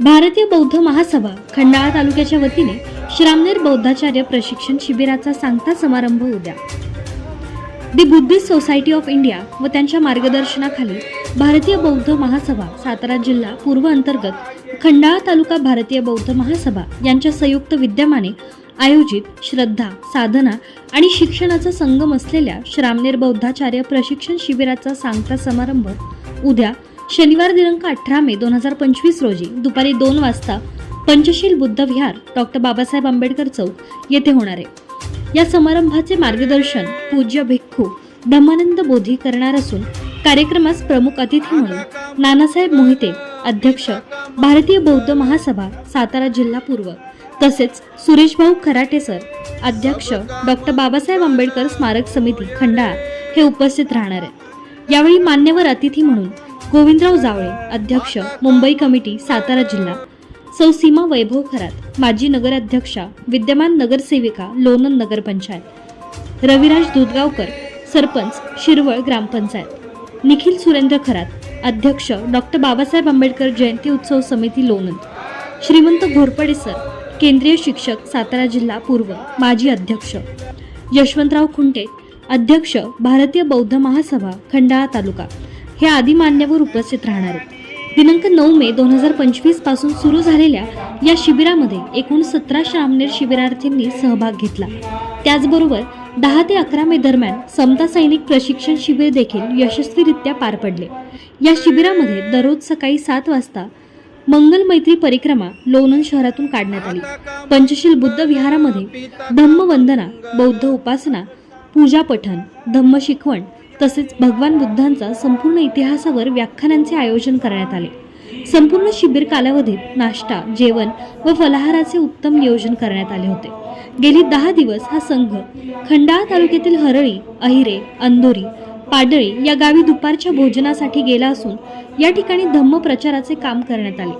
भारतीय बौद्ध महासभा खंडाळा तालुक्याच्या वतीने श्रामनेर बौद्धाचार्य प्रशिक्षण शिबिराचा सांगता समारंभ उद्या. The Buddhist Society of India व त्यांच्या मार्गदर्शनाखाली भारतीय बौद्ध महासभा सातारा जिल्हा पूर्व अंतर्गत खंडाळा तालुका भारतीय बौद्ध महासभा यांच्या संयुक्त विद्यमाने आयोजित श्रद्धा साधना आणि शिक्षणाचा संगम असलेल्या श्रामनेर बौद्धाचार्य प्रशिक्षण शिबिराचा सांगता समारंभ उद्या शनिवार दिनांक अठरा मे दोन हजार पंचवीस रोजी दुपारी दोन वाजता पंचशील बुद्ध विहार डॉक्टर बाबासाहेब आंबेडकर चौक येथे होणार आहे. या समारंभाचे मार्गदर्शन पूज्य भिक्खू धम्मानंद बोधी करणार असून कार्यक्रमास प्रमुख अतिथी म्हणून नानासाहेब मोहिते अध्यक्ष भारतीय बौद्ध महासभा सातारा जिल्हा पूर्व. तसेच सुरेशभाऊ खराटे सर अध्यक्ष डॉक्टर बाबासाहेब आंबेडकर स्मारक समिती खंडाळा हे उपस्थित राहणार आहेत. यावेळी मान्यवर अतिथी म्हणून गोविंदराव जावळे अध्यक्ष मुंबई कमिटी सातारा जिल्हा. सौ सीमा वैभव खरात माजी नगराध्यक्षा विद्यमान नगरसेविका लोणंद नगरपंचायत. रविराज दुधगावकर सरपंच शिरवळ ग्रामपंचायत. निखिल सुरेंद्र खरात अध्यक्ष डॉक्टर बाबासाहेब आंबेडकर जयंती उत्सव समिती लोणंद. श्रीमंत घोरपडे सर केंद्रीय शिक्षक सातारा जिल्हा पूर्व माजी अध्यक्ष. यशवंतराव खुंटे अध्यक्ष भारतीय बौद्ध महासभा खंडाळा तालुका. हे आदी मान्यवर उपस्थित राहणार आहेत. दिनांक नऊ मे दोन हजार पंचवीसपासून सुरू झालेल्या या शिबिरामध्ये एकूण सतरा श्रामनेर शिबिरार्थींनी सहभाग घेतला. त्याचबरोबर दहा ते अकरा मे दरम्यान समता सैनिक प्रशिक्षण शिबिर देखील यशस्वीरित्या पार पडले. या शिबिरामध्ये दररोज सकाळी सात वाजता मंगल मैत्री परिक्रमा लोणंद शहरातून काढण्यात आली. पंचशील बुद्ध विहारामध्ये धम्मवंदना बौद्ध उपासना पूजा पठण धम्म शिकवण तसेच भगवान बुद्धांचा संपूर्ण इतिहासावर व्याख्यानांचे आयोजन करण्यात आले. संपूर्ण शिबिर कालावधीत नाश्ता जेवण व फलाहाराचे उत्तम नियोजन करण्यात आले होते. गेली दहा दिवस हा संघ खंडाळा तालुक्यातील हरळी अहिरे अंधोरी पाडळी या गावी दुपारच्या भोजनासाठी गेला असून या ठिकाणी धम्म प्रचाराचे काम करण्यात आले.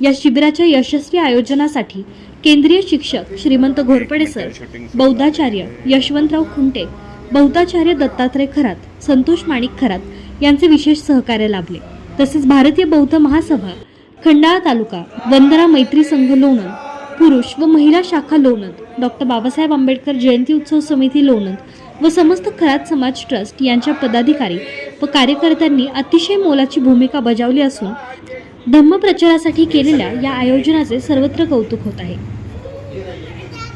या शिबिराच्या यशस्वी आयोजनासाठी केंद्रीय शिक्षक श्रीमंत घोरपडे सर बौद्धाचार्य यशवंतराव खुंटे बौद्धाचार्य दत्तात्रय खरात संतोष माणिक खरात यांचे विशेष सहकार्य लाभले. तसेच भारतीय बौद्ध महासभा खंडाळा तालुका वंदना मैत्री संघ लोणंद पुरुष व महिला शाखा लोणंद डॉक्टर बाबासाहेब आंबेडकर जयंती उत्सव समिती लोणंद व समस्त खरात समाज ट्रस्ट यांच्या पदाधिकारी व कार्यकर्त्यांनी अतिशय मोलाची भूमिका बजावली असून धम्मप्रचारासाठी केलेल्या या आयोजनाचे सर्वत्र कौतुक होत आहे.